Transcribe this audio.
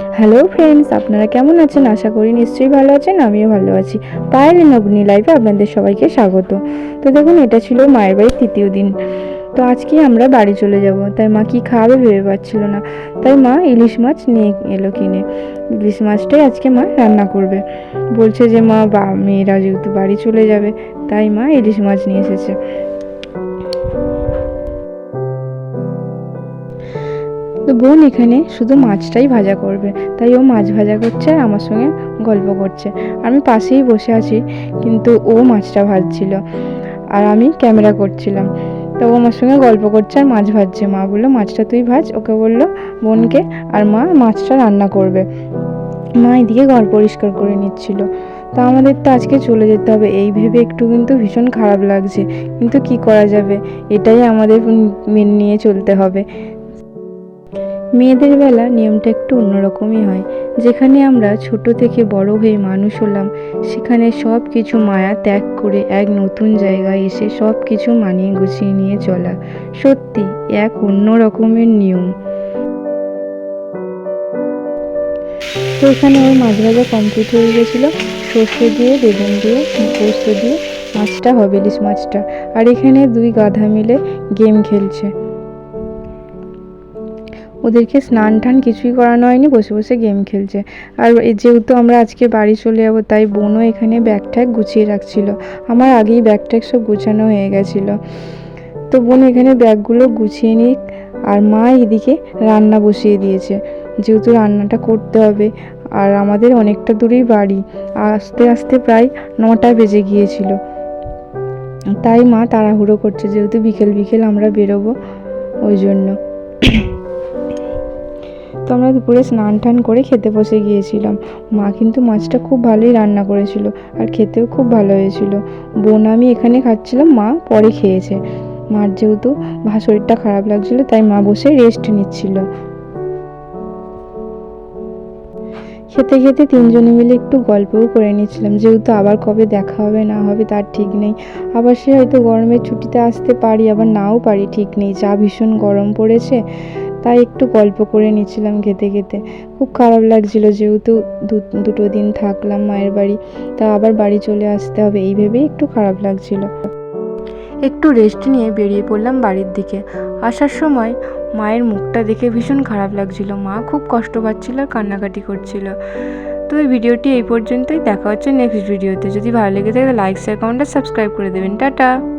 Hello friends আপনারা কেমন আছেন? আশা করি নিশ্চয়ই ভালো আছেন, আমিও ভালো আছি। পায়েল নগ্নি লাইফে আপনাদের সবাইকে স্বাগত। তো দেখুন, এটা ছিল মায়ের বাড়ির তৃতীয় দিন। তো আজকে আমরা বাড়ি চলে যাব। তাই মা কি খাওয়াবে ভেবে পাচ্ছিল না। তাই মা ইলিশ মাছ নিয়ে এলো কিনে। ইলিশ মাছটাই আজকে মা রান্না করবে। বলছে যে মা, বা মেয়েরা যেহেতু বাড়ি চলে যাবে, তাই মা ইলিশ মাছ নিয়ে এসেছে। তো বোন এখানে শুধু মাছটাই ভাজা করবে। তাই ও মাছ ভাজা করছে আর আমার সঙ্গে গল্প করছে। আমি পাশেই বসে আছি, কিন্তু ও মাছটা ভাজছিল আর আমি ক্যামেরা করছিলাম। তো ও আমার সঙ্গে গল্প করছে আর মাছ ভাজছে। মা বলল, মাছটা তুই ভাজ। ওকে বলল, বোনকে আর মা মাছটা রান্না করবে। মা এদিকে ঘর পরিষ্কার করে নিচ্ছিল। তা আমাদের তো আজকে চলে যেতে হবে। এই ভেবে একটু কিন্তু ভীষণ খারাপ লাগছে। কিন্তু কি করা যাবে? এটাই আমাদের মেনে নিয়ে চলতে হবে। মেয়েদের বেলা নিয়মটা একটু অন্যরকমই হয়। যেখানে আমরা ছোট থেকে বড় হয়ে মানুষ হলাম, সেখানে সব কিছু মায়া ত্যাগ করে এক নতুন জায়গায় এসে সব কিছু মানিয়ে গুছিয়ে নিয়ে চলা। সত্যি, এক অন্য রকমের নিয়ম। তো এখানে ওর মাছ ভাজা কমপ্লিট হয়ে গেছিল। সর্ষে দিয়ে, বেগুন দিয়ে, পোস্ত দিয়ে, মাছটা হবে, ইলিশ মাছটা। আর এখানে দুই গাধা মিলে গেম খেলছে। ওদেরকে স্নান টান কিছুই করানো হয়নি, বসে বসে গেম খেলছে। আর যেহেতু আমরা আজকে বাড়ি চলে যাব, তাই বোনও এখানে ব্যাগ ট্যাগ গুছিয়ে রাখছিল। আমার আগেই ব্যাগ ট্যাগ সব গুছানো হয়ে গেছিল। তো বোন এখানে ব্যাগগুলো গুছিয়ে নিক, আর মা এদিকে রান্না বসিয়ে দিয়েছে। যেহেতু রান্নাটা করতে হবে, আর আমাদের অনেকটা দূরেই বাড়ি, আস্তে আস্তে প্রায় নটা বেজে গিয়েছিল। তাই মা তাড়াহুড়ো করছে, যেহেতু বিকেল বিকেল আমরা বেরোবো, ওই জন্য। তো আমরা দুপুরে স্নান টান করে খেতে বসে গিয়েছিলাম। মা কিন্তু মাছটা খুব ভালোই রান্না করেছিল আর খেতেও খুব ভালো হয়েছিল। বোন আমি এখানে খাচ্ছিলাম, মা পরে খেয়েছে। মার যেহেতু শরীরটা খারাপ লাগছিল, তাই মা বসে রেস্ট নিচ্ছিল। খেতে খেতে তিনজনে মিলে একটু গল্পও করে নিচ্ছিলাম, যেহেতু আবার কবে দেখা হবে না হবে তার ঠিক নেই। আবার সে হয়তো গরমের ছুটিতে আসতে পারি, আবার নাও পারি, ঠিক নেই। যা ভীষণ গরম পড়েছে তাই একটু গল্প করে নিচ্ছিলাম খেতে খেতে। খুব খারাপ লাগছিল যেহেতু দুটো দিন থাকলাম মায়ের বাড়ি, তা আবার বাড়ি চলে আসতে হবে, এই ভেবেই একটু খারাপ লাগছিল। একটু রেস্ট নিয়ে বেরিয়ে পড়লাম বাড়ির দিকে। আসার সময় মায়ের মুখটা দেখে ভীষণ খারাপ লাগছিল। মা খুব কষ্ট পাচ্ছিল আর কান্নাকাটি করছিল। তো এই ভিডিওটি এই পর্যন্তই। দেখা হচ্ছে নেক্সট ভিডিওতে যদি ভালো লেগে থাকে লাইক শেয়ার কমেন্ট আর সাবস্ক্রাইব করে দেবেন। টাটা!